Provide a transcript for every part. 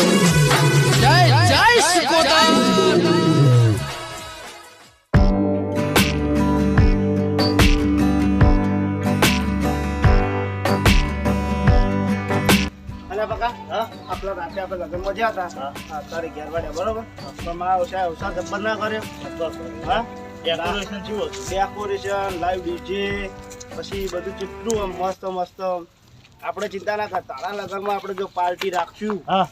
જય જય શિકોતર આપણા રાતે આપણે લગ્નમાં ગયા હતા. હા. તારી ઘેર બરોબર? પણ મારા ઓછા ઓછા જબ્બર ના કર્યો. હા? ડેકોરેશન હતું ડેકોરેશન લાઈવ ડીજે પછી બધું કેટલું મસ્ત મસ્ત આપણે ચિંતા ના કર તારા લગ્નમાં આપણે જો પાર્ટી રાખશું. હા.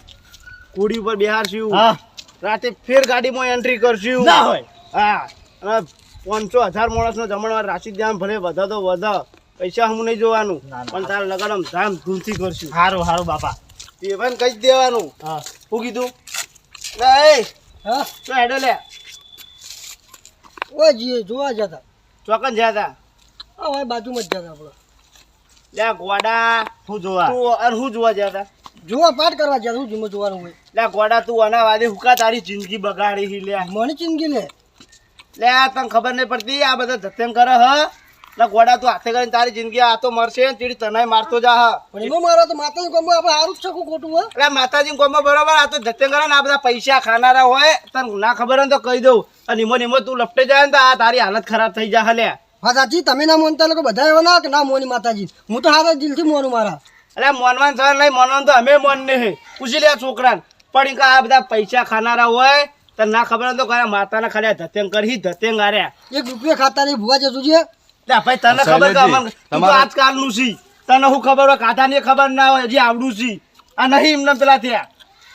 કુડી ઉપર બેહારશું. હા. રાતે ફેર ગાડીમાં એન્ટ્રી કરશું. ના હોય. હા. અને પાંચસો હજાર માણસનો જમણવાર રાશિ ધ્યાન ભલે વધા તો વધા. પૈસા હું નહીં જોવાનું. પણ તારા લગન આમ ધામધૂમથી કરશું. સારું સારું બાપા. ભાઈ કહી દેવાનું. હા. શું કીધું? એ. હા? તો હેડો લે. ઓ જીએ જોવા જતા ચોકન જતા તા. હા બાજુમાં જ જતા આપણે. લે ગોડા શું જોવા. તું અને હું જોવા જ્યાં જોવા પાઠ કરવા જતા હું જીમો જોવાનું હોય. લે ગોડા તું આના વાદે હુકા તારી જિંદગી બગાડી હી લે. મને જિંદગી લે. લે આ તને ખબર નહીં પડતી આ બધા ધત્તેમ કરે હ? લે ગોડા તું હાથે કરીને તારી જિંદગી આ તો મરશે ને ચીડી તને મારતો જા હ. પણ એમાં મારો તો માતાજી કોમો આપણે સારું જ છે ખોટું હોય એટલે માતાજી કોમો બરોબર આ તો ધત્તેમ કરે ને આ બધા પૈસા ખાનારા હોય તને ના ખબર હોય ને તો કહી દઉં. અને ઈમો નિમો તું લપટે જાય ને તો આ તારી હાલત ખરાબ થઈ જા લે. હા સાચી તમે ના મોનતા લોકો બધા એવા ના કે ના મોની માતાજી. હું તો હારા દિલથી મોનું મારા. એટલે મોનવાન સર નહીં મોનવાન તો અમે મોન નહીં પૂછી લે છોકરાને. પણ કે આ બધા પૈસા ખાનારા હોય તને ના ખબર હોય તો કયા માતાના ખાલી ધતેંગ કરી ધતેંગ આર્યા એક રૂપિયા ખાતા નહીં ભૂવા જતું છે? લે ભાઈ તને ખબર કે અમન આજકાલનું છે. તને શું ખબર હોય કાધાની ખબર ના હોય હજી આવડું છે. આ નહીં એમને પેલા થયા.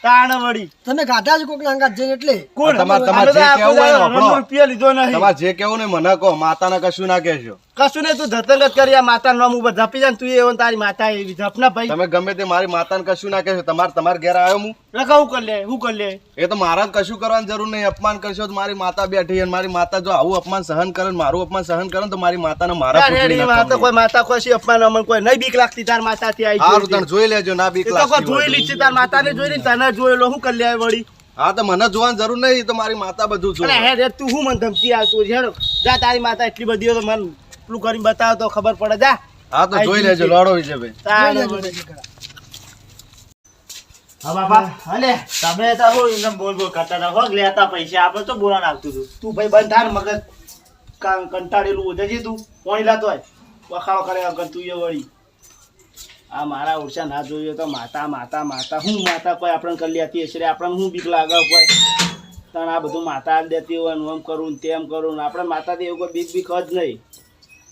તાણ વળી તમે ગાધા જ કોકના અંગાત જઈને એટલે. કોણ? તમારે- તમારે જે આખો હોય દાડો રૂપિયા લીધો નહીં. તમારે જે કેવું ને મને કહો માતાને કશું ના કહેશો. કશું નહીં તું ધતંગ જ કરી આ માતા નામ ઉપર ઝપી જાય તું એવો તારી માતા એવી ઝપના ભાઈ. તમે ગમે તે મારી માતાને કશું ના કહેશો તમારે તમારે ઘેર આવ્યો હું. લખા હું કરી લે હું કરી લે. એ તો મારા કશું કરવાની જરૂર નહીં. અપમાન કરશો તો મારી માતા બેઠી અને મારી માતા જો આવું અપમાન સહન કરે મારું અપમાન સહન કરે તો મારી માતાને મારા. માતા કોઈ માતા કોઈ અપમાન અમન કોઈ નહીં. બીક લાગતી તાર માતાથી આવી હારું જોઈ જોઈ લેજો ના બીક લાગતી જોઈ લીધી તાર માતાને જોઈ લીધી તને જોઈ શું કરી લે વળી? હા તો મને જોવાની જરૂર નહીં તો મારી માતા બધું જોવે. હે રે તું હું મને ધમકી આવતું છે? જા તારી માતા એટલી બધી હોય તો મને પેલું કરીને બતાવ તો ખબર પડે. જા. હા તો જોઈ લેજો લડો લોડો ભાઈ. હા બાપા હલે. તમે તો હું એમને બોલ બોલ કરતા હતા. હોગ લેતા પૈસા આપણે તો બોલાને આવતું હતું. તું ભાઈ બંધ થાર મગજ કંટાળેલું કંટાળેલું છે તું. પોણી લાતો હોય? વખાણો કરે વગર તું એ વળી. આ મારા ઓરસા ના જોઈએ તો માતા માતા માતા. હું માતા કોઈ આપણને કરી લેતી હશે રે? આપણને હું બીક લાગે કોઈ? તણ આ બધું માતા દેતી હોય ને આમ કરું તેમ કરું આપણે માતાથી એવું કોઈ બીક બીક જ નહીં.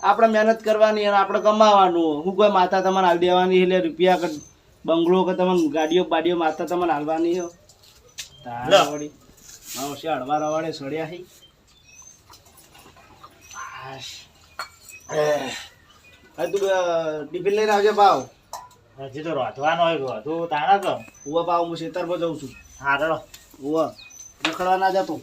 આપણે મહેનત કરવાની અને આપણે કમાવાનું. હું કોઈ માતા તમને હાલ દેવાની એટલે રૂપિયા કે બંગલો કે તમને ગાડીઓ બાડીઓ માતા તમને હાલવાની હો તારા લો. વળી. હળવા રવાડે સડ્યા હી હવે તું ટિફિન લઈને આવજે પાવ. હજી તો રોધવાનો હોય રોધું તાણા તો. ઉવા પાવ હું ખેતરમાં જઉં છું. હા ચલો ઉવા રખડવા ના જતો.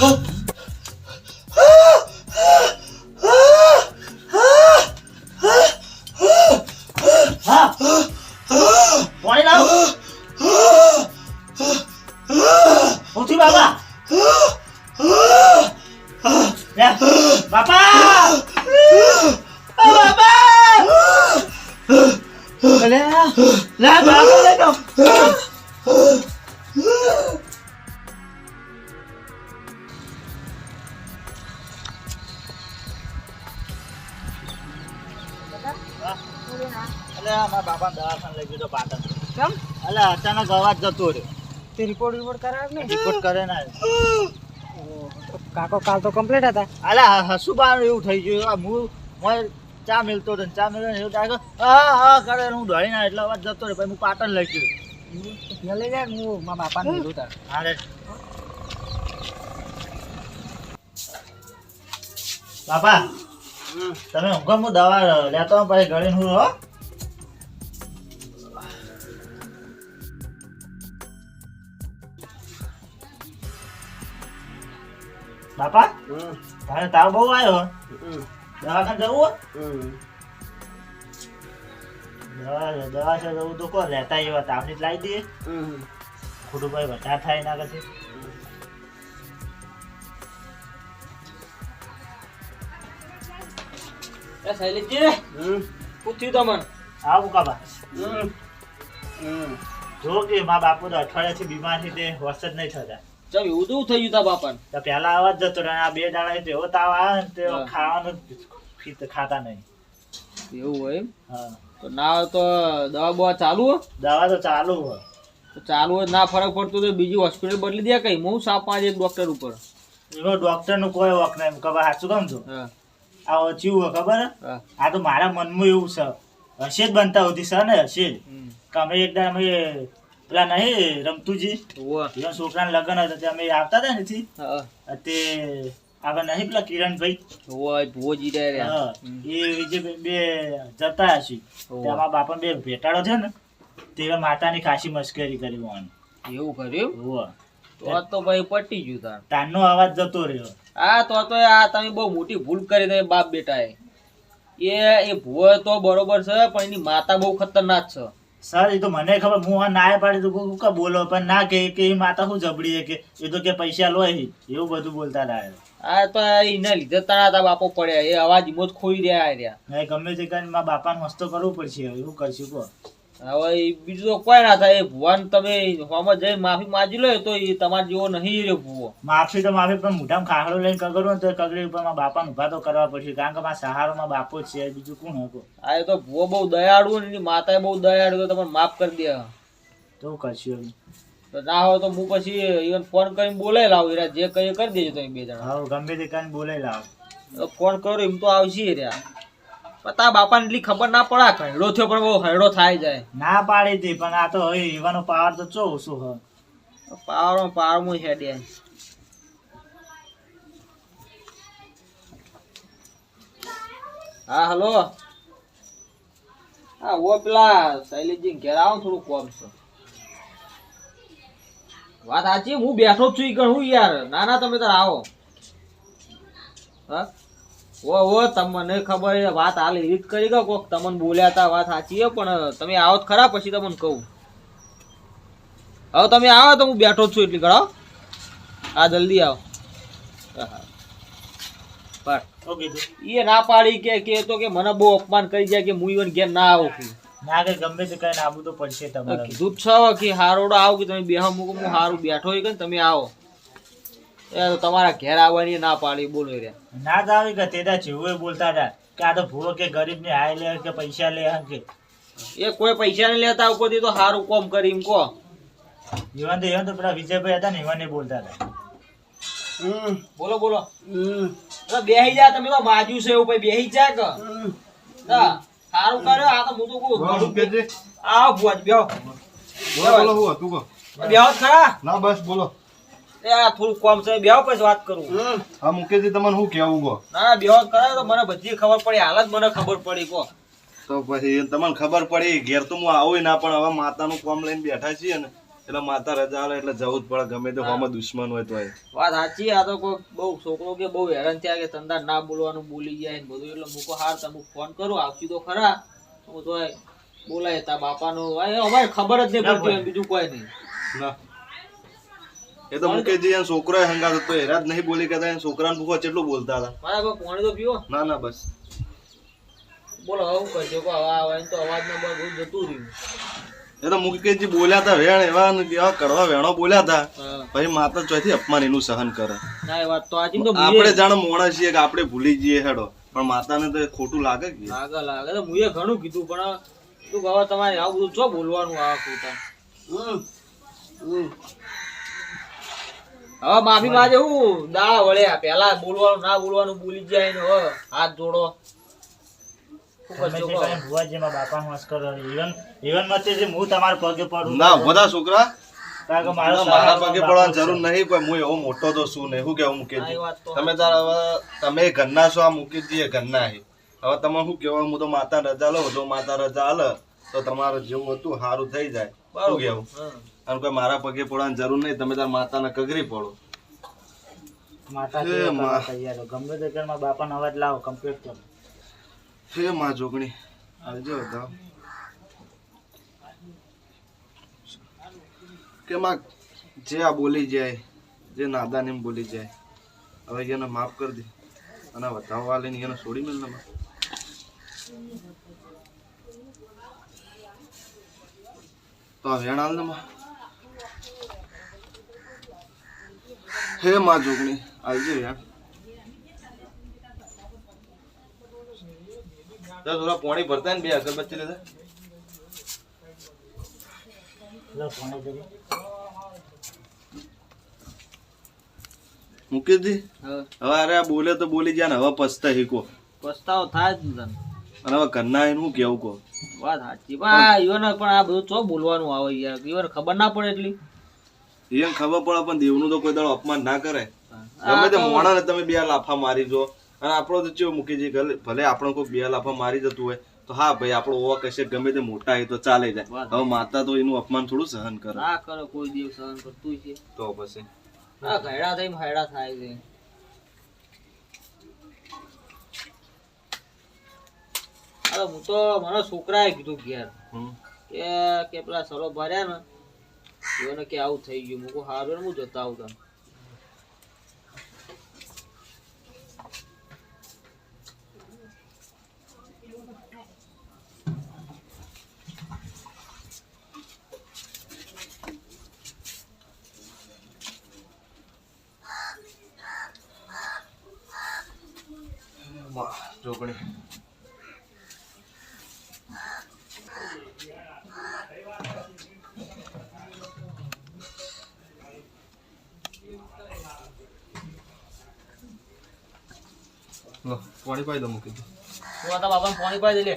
પાણી બાપા દવાખાને લઈ ગયો પાટણ કેમ? અલે અચાનક અવાજ જતો રહ્યો. તે રિપોર્ટ રિપોર્ટ કરાવ ને રિપોર્ટ કરે ના કાકો કાલ તો કમ્પ્લીટ હતા. અલે હસુ બાર એવું થઈ ગયું. આ હું ચા મિલતો હતો ચા મિલતો એવું થાય હા હા કરે હું દોડી ના એટલે અવાજ જતો રહે પછી હું પાટણ લઈ ગયો. ત્યાં લઈ જાય હું મારા બાપાને લીધું તાર. હારે બાપા તમે ઊંઘમ હું દવા લેતો પછી ગળીને હું હો? બાપા તારે તાવ બહુ આવ્યો? દવાખાને જવું દવા દવા છે તો કહો લેતા એવા તાવની જ લાવી દઈએ ખોટું ભાઈ વધારે થાય ના પછી એ શૈલેષજી શું થયું તમને આવું કાબા જો કે મા બાપુ તો અઠવાડિયાથી બીમાર છે તે વરસાદ નહીં થતા. ચમ એવું તો થઈ ગયું તા બાપાને. તો પેલા આવા જ જતો. આ બે દાડા તો એવો તાવ આવે ને તે ખાવાનું ફીત ખાતા નહીં. એવું હોય હા. તો ના તો દવા બવા ચાલુ દવા તો ચાલુ હોય. તો ચાલુ હોય ના ફરક પડતો તો બીજી હોસ્પિટલ બદલી દે કઈ. હું સાપ પાંચ એક ડોક્ટર ઉપર. એમાં ડોક્ટરનું કોઈ વખ નહીં ખબર સાચું કામ છું આ ઓછી હોય ખબર? હે? આ તો મારા મનમાં એવું છે. હશે જ બનતા હોતી છે ને હશે જ. કે અમે એકદમ અમે પેલા નહીં રમતુજી. એના છોકરા છોકરાના લગ્ન હતા અમે આવતા હતા નથી તે આગળ નહીં પેલા કિરણભાઈ. ભોજી એ જે બે જતા હશે. હોવે. બાપા બે ભેટાડો છે ને તે માતાની ખાસી મશ્કરી કરી હોવાની. એવું કર્યું? હોવા. તો તો ભાઈ પટી ગયું તાર. તારનો અવાજ જતો રહ્યો. આ તો તો આ તમે બહુ મોટી ભૂલ કરી તમે બાપ બેટાએ. એ એ ભુવો તો બરોબર છે પણ એની માતા બહુ ખતરનાક છે. સર એ તો મને ખબર હું આ ના પાડી તું કે બોલો પણ ના કે કે એ માતા શું જબડી છે કે? એ તો કે પૈસા લોય છે. એવું બધું બોલતા રહ્યા આ તો એના લીધે તારા તા બાપો પડ્યા એ અવાજ ઈમો જ ખોઈ રહ્યા રહ્યા. ગમે તે કરીને મારા બાપાને મસ્તો કરવું પડશે એવું કરશું કહો. હવે બીજું તો કોઈ ના થાય. એ ભુવાને તમે હોમાં જઈ માફી માજી લો તો એ તમારે જેવો નહીં રહ્યો ભુવો. માફી તો માફી પણ મોઢામાં ખાખડો લઈને કગડું તો કગડી ઉપરમાં બાપા ઊભા તો કરવા પડશે. કારણ કે મારા સહારોમાં બાપો છે બીજું કોણ હતો આ એ તો ભુવો બહુ દયાળુ ને એની માતાએ બહુ દયાળુ તો તમને માફ કરી દે. તો કરશું તો ના હોય તો હું પછી ઈવન ફોન કરીને બોલાઈ લાવું. એરા જે કઈ કરી દેજો તમે બે જણા. હા ગમે તે કરીને બોલાઈ લાવ. ફોન કરો એમ તો આવશે રહ્યા બાપા બાપાને એટલી ખબર ના પડે હેડો થયો પણ બહુ હેડો થાય જાય. ના પાડી હતી પણ આ તો હવે એવાનો પાવર તો ચો ઓછો હ પાવરમાં મુ હેડે હા હલો. હા ઓ પેલા શૈલેષજી ઘેર આવો થોડું કોમ છે. વાત સાચી? હું બેઠો જ છું ઈ હું યાર? ના ના તમે તાર આવો. હા? ઓ તમને ખબર છે વાત હાલ એવી જ કરી ગયો કોક. તમને બોલ્યા તા વાત સાચી પણ તમે આવો ખરા પછી તમને કહું. હવે તમે આવો તો હું બેઠો જ છું એટલી ઘડો આ જલ્દી આવો. એ ના પાડી કે કે તો કે મને બહુ અપમાન કરી જાય કે હું ઈવન ઘેર ના આવું છું. ના કે ગમે તે કરીને આવું તો પડશે તમે તમારે કીધું છે કે હારોડો આવો કે તમે બેહો મૂકો હું હારું બેઠો હોય કે તમે આવો. એ તો તમારા ઘેર આવવાની ના પાડી બોલો રે. ના જ આવી કે તેના જેવું બોલતા હતા કે આ તો ભૂલો કે ગરીબ ને હાય લે કે પૈસા લે કે એ કોઈ પૈસા ને લેતા ઉપરથી તો સારું કોમ કરી એમ કહો. ઈવન તો ઈવન તો પેલા વિજયભાઈ હતા ને ઈવન એ બોલતા હતા. બોલો બોલો. અરે બેહી જા તમે તો બાજુ છે એવું ભાઈ બેહી જા કે. સારું હારું કર્યો આ તો હું તો કહું આવો ભુવાજી બેહો બોલો બોલો હું હતું કહો. બેહો ખરા. ના બસ બોલો. થોડું કોમ છે બેહો પછી વાત કરું. હા મુકેશજી તમને શું કેવું કહો? ના બેહો જ તો મને બધી ખબર પડી. હાલ જ મને ખબર પડી કહો. તો પછી તમને ખબર પડી ઘેર તો હું આવું ના પણ હવે માતાનું કામ લઈને બેઠા છીએ ને એટલે માતા રજા આવે એટલે જવું જ પડે ગમે તે હોમાં દુશ્મન હોય તો વાત સાચી આ તો કોઈ બહુ છોકરો કે બહુ હેરાન થયા કે ધંધા ના બોલવાનું બોલી જાય બધું. એટલે મૂકો હાર તમે ફોન કરો આવતી તો ખરા. હું તો બોલાય તા બાપા નું એ અમારે ખબર જ નહીં પડતી બીજું કોઈ નહીં. ના. એ તો મુકેશજી એનો છોકરો હંગાત હતો હેરા જ નહીં બોલી કહેતા એના છોકરાને ભૂખો કેટલું બોલતા હતા. મારા કોઈ પાણી તો પીવો? ના ના બસ. બોલો હવે શું કરજો? હવે આવે તો અવાજ ના બહુ જતું રહ્યું. એ તો મુકેશજી બોલ્યા હતા વેણ એવા ને એવા કડવા વેણો બોલ્યા હતા. હા. પછી માતા ચોથી અપમાન એનું સહન કરે. ના એ વાત તો આજે તો આપણે જાણે મોણા છીએ કે આપણે ભૂલી જઈએ હેડો. પણ માતાને તો ખોટું લાગે કે? લાગે લાગે. તો મુએ ઘણું કીધું પણ તું બાબા તમારે આવું બધું છો બોલવાનું આ ખોટા? હવે માફી માં જવું દા વળ્યા પેલા બોલવાનું ના બોલવાનું બોલી જાય ને હવે. હાથ જોડો. કેવું તમે તાર હવે તમે ઘરના છો આ મૂકી ઘરના હવે તમે શું કહેવા હું તો માતા રજા લો જો માતા રજા આલે તો તમારે જેવું હતું સારું થઈ જાય. મારા પગે પડવાની જરૂર નહીં તમે તાર માતાને કગરી પડો માતા તૈયાર ગમે તે ઘરમાં અવાજ લાવો કમ્પ્લીટ કરો. હે માં જોગણી આવજો હતા કે માં જે આ બોલી જાય જે નાદાન એમ બોલી જાય હવે એને માફ કરી દે. અને વધાવવા લઈને એને છોડી મેળ ને તો આ વેણ હાલ ને માં હે માં જોગણી આવજે યાર. તો થોડા પાણી ભરતા ને બે અગરબત્તી લેતા. લો મૂકી દી. હવે અરે આ બોલે તો બોલી ગયા ને હવે પસ્તા હીકો પસ્તાવો થાય જ ને તને. અને હવે ઘરના એનું કેવું કહો? વાત સાચી. પણ આ ઈવન પણ આ બધું ચો બોલવાનું આવે યાર? ઈવન ખબર ના પડે એટલી. ઈવન ખબર પડે પણ દેવનું તો કોઈ દાડો અપમાન ના કરે. આ ગમે તે મોણા ને તમે બે લાફા મારી જો. અને આપણો તો ચેવો મૂકી ભલે ભલે આપણો કોઈ બે લાફા મારી જતું હોય તો હા ભાઈ આપણો ઓવા કશે ગમે તે મોટા હોય તો ચાલે જાય. હવે માતા તો એનું અપમાન થોડું સહન કરે. ના કરે કોઈ દિવસ સહન કરતું છે. તો પછી? હા ઘેડા થઈને હેડા થાય છે. અરે હું તો મારા છોકરાએ કીધું ઘેર. કે કે પેલા સરો ભર્યા ને એને કે આવું થઈ ગયું. મૂકું હારું હું જતા આવું તને માં, જોગણી લો, પાણી પાઈ દો મૂકી દો તું આ તારા બાપાને પાણી પાઈ દે લે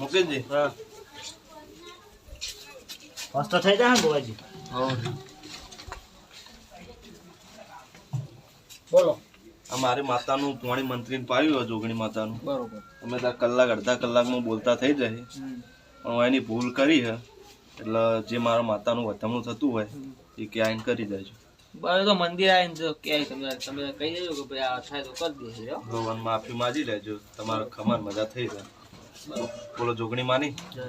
મુકેશજી બસ તો થઈ જાય ને બોવાજી બોલો. આ મારી માતાનું પાણી મંત્રીને પાવ્યું હોય જોગણી માતાનું. બરોબર. અમે ત્યાં કલાક અડધા કલાકમાં બોલતા થઈ જાય. પણ હું એની ભૂલ કરી હે. એટલે જે મારા માતાનું વધામણું થતું હોય એ ક્યાંય કરી દેજો. બરાબર તો મંદિર આવીને જો ક્યાંય તમે તમે કહી દેજો કે ભાઈ આ થાય તો કરી દેજો ભગવાન માફી માજી લેજો. તમારો ખમાન મજા થઈ જાય. બોલો જોગણી માની જય.